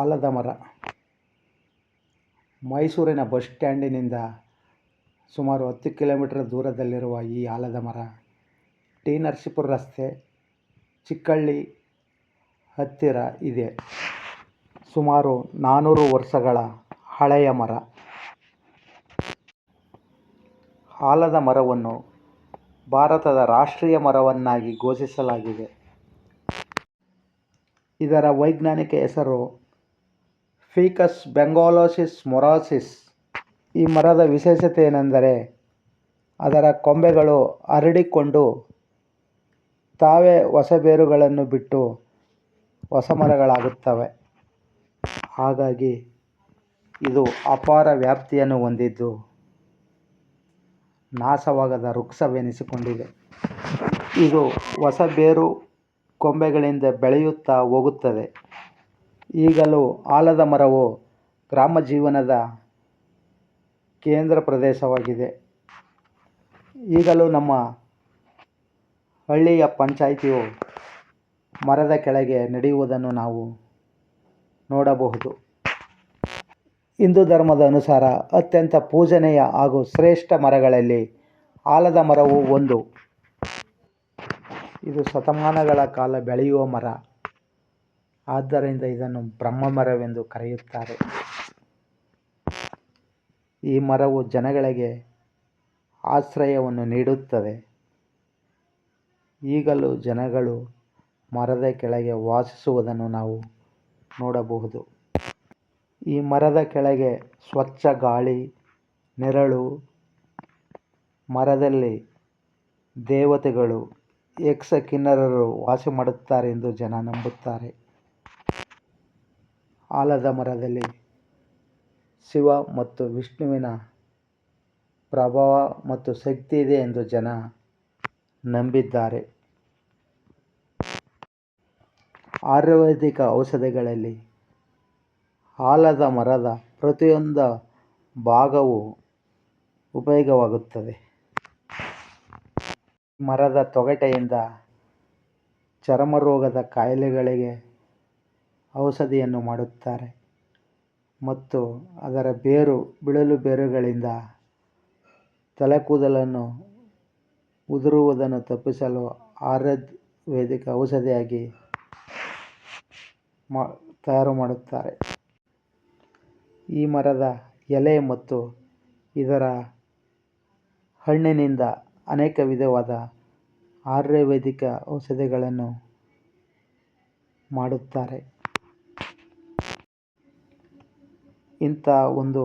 ಆಲದ ಮರ. ಮೈಸೂರಿನ ಬಸ್ ಸ್ಟ್ಯಾಂಡಿನಿಂದ ಸುಮಾರು ಹತ್ತು ಕಿಲೋಮೀಟರ್ ದೂರದಲ್ಲಿರುವ ಈ ಆಲದ ಮರ ಟಿ ನರಸೀಪುರ ರಸ್ತೆ, ಚಿಕ್ಕಳ್ಳಿ ಹತ್ತಿರ ಇದೆ. ಸುಮಾರು ನಾನ್ನೂರು ವರ್ಷಗಳ ಹಳೆಯ ಮರ. ಆಲದ ಮರವನ್ನು ಭಾರತದ ರಾಷ್ಟ್ರೀಯ ಮರವನ್ನಾಗಿ ಘೋಷಿಸಲಾಗಿದೆ. ಇದರ ವೈಜ್ಞಾನಿಕ ಹೆಸರು ಫಿಕಸ್ ಬೆಂಗಾಲೋಸಿಸ್ ಮೊರಾಸಿಸ್. ಈ ಮರದ ವಿಶೇಷತೆ ಏನೆಂದರೆ ಅದರ ಕೊಂಬೆಗಳು ಹರಡಿಕೊಂಡು ತಾವೇ ಹೊಸ ಬೇರುಗಳನ್ನು ಬಿಟ್ಟು ಹೊಸ ಮರಗಳಾಗುತ್ತವೆ ಹಾಗಾಗಿ ಇದು ಅಪಾರ ವ್ಯಾಪ್ತಿಯನ್ನು ಹೊಂದಿದ್ದು ನಾಶವಾಗದ ವೃಕ್ಷವೆನಿಸಿಕೊಂಡಿದೆ. ಇದು ಹೊಸ ಬೇರು ಕೊಂಬೆಗಳಿಂದ ಬೆಳೆಯುತ್ತಾ ಹೋಗುತ್ತದೆ. ಈಗಲೂ ಆಲದ ಮರವು ಗ್ರಾಮ ಜೀವನದ ಕೇಂದ್ರ ಪ್ರದೇಶವಾಗಿದೆ. ಈಗಲೂ ನಮ್ಮ ಹಳ್ಳಿಯ ಪಂಚಾಯಿತಿಯು ಮರದ ಕೆಳಗೆ ನಡೆಯುವುದನ್ನು ನಾವು ನೋಡಬಹುದು. ಹಿಂದೂ ಧರ್ಮದ ಅನುಸಾರ ಅತ್ಯಂತ ಪೂಜನೀಯ ಹಾಗೂ ಶ್ರೇಷ್ಠ ಮರಗಳಲ್ಲಿ ಆಲದ ಮರವು ಒಂದು. ಇದು ಶತಮಾನಗಳ ಕಾಲ ಬೆಳೆಯುವ ಮರ. ಆದ್ದರಿಂದ ಇದನ್ನು ಬ್ರಹ್ಮ ಮರವೆಂದು ಕರೆಯುತ್ತಾರೆ. ಈ ಮರವು ಜನಗಳಿಗೆ ಆಶ್ರಯವನ್ನು ನೀಡುತ್ತದೆ. ಈಗಲೂ ಜನಗಳು ಮರದ ಕೆಳಗೆ ವಾಸಿಸುವುದನ್ನು ನಾವು ನೋಡಬಹುದು. ಈ ಮರದ ಕೆಳಗೆ ಸ್ವಚ್ಛ ಗಾಳಿ, ನೆರಳು, ಮರದಲ್ಲಿ ದೇವತೆಗಳು ಯಕ್ಷ ಕಿನ್ನರರು ವಾಸ ಮಾಡುತ್ತಾರೆ ಎಂದು ಜನ ನಂಬುತ್ತಾರೆ. ಆಲದ ಮರದಲ್ಲಿ ಶಿವ ಮತ್ತು ವಿಷ್ಣುವಿನ ಪ್ರಭಾವ ಮತ್ತು ಶಕ್ತಿ ಇದೆ ಎಂದು ಜನ ನಂಬಿದ್ದಾರೆ. ಆಯುರ್ವೇದಿಕ ಔಷಧಿಗಳಲ್ಲಿ ಆಲದ ಮರದ ಪ್ರತಿಯೊಂದು ಭಾಗವು ಉಪಯೋಗವಾಗುತ್ತದೆ. ಮರದ ತೊಗಟೆಯಿಂದ ಚರ್ಮರೋಗದ ಕಾಯಿಲೆಗಳಿಗೆ ಔಷಧಿಯನ್ನು ಮಾಡುತ್ತಾರೆ. ಮತ್ತು ಅದರ ಬೇರು ಬಿಳಲು ಬೇರುಗಳಿಂದ ತಲೆ ಕೂದಲನ್ನು ಉದುರುವುದನ್ನು ತಪ್ಪಿಸಲು ವೈದಿಕ ಔಷಧಿಯಾಗಿ ಮಾ, ತಯಾರು ಮಾಡುತ್ತಾರೆ. ಈ ಮರದ ಎಲೆ ಮತ್ತು ಇದರ ಹಣ್ಣಿನಿಂದ ಅನೇಕ ವಿಧವಾದ ಆರ್ಯವೇದಿಕ ಔಷಧಿಗಳನ್ನು ಮಾಡುತ್ತಾರೆ. ಇಂಥ ಒಂದು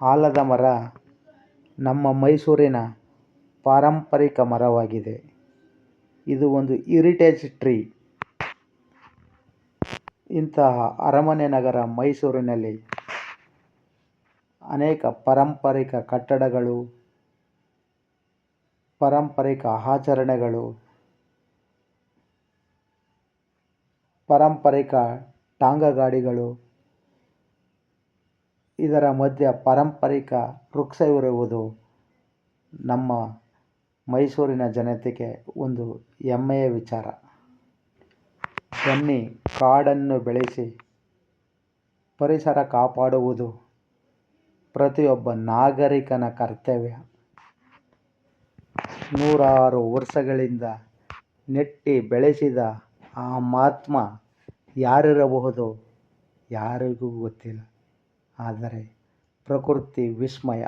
ಆಲದ ಮರ ನಮ್ಮ ಮೈಸೂರಿನ ಪಾರಂಪರಿಕ ಮರವಾಗಿದೆ. ಇದು ಒಂದು ಇರಿಟೇಜ್ ಟ್ರೀ ಇಂತಹ ಅರಮನೆ ನಗರ ಮೈಸೂರಿನಲ್ಲಿ ಅನೇಕ ಪಾರಂಪರಿಕ ಕಟ್ಟಡಗಳು, ಪಾರಂಪರಿಕ ಆಚರಣೆಗಳು, ಪಾರಂಪರಿಕ ಟಾಂಗಾ ಗಾಡಿಗಳು ಇದರ ಮಧ್ಯ ಪಾರಂಪರಿಕ ವೃಕ್ಷವಿರುವುದು ನಮ್ಮ ಮೈಸೂರಿನ ಜನತೆಗೆ ಒಂದು ಹೆಮ್ಮೆಯ ವಿಚಾರ. ಬನ್ನಿ, ಕಾಡನ್ನು ಬೆಳೆಸಿ, ಪರಿಸರ ಕಾಪಾಡುವುದು ಪ್ರತಿಯೊಬ್ಬ ನಾಗರಿಕನ ಕರ್ತವ್ಯ. ನೂರಾರು ವರ್ಷಗಳಿಂದ ನೆಟ್ಟಿ ಬೆಳೆಸಿದ ಆ ಮಹಾತ್ಮ ಯಾರಿರಬಹುದು? ಯಾರಿಗೂ ಗೊತ್ತಿಲ್ಲ. ಆದರೆ ಪ್ರಕೃತಿ ವಿಸ್ಮಯ.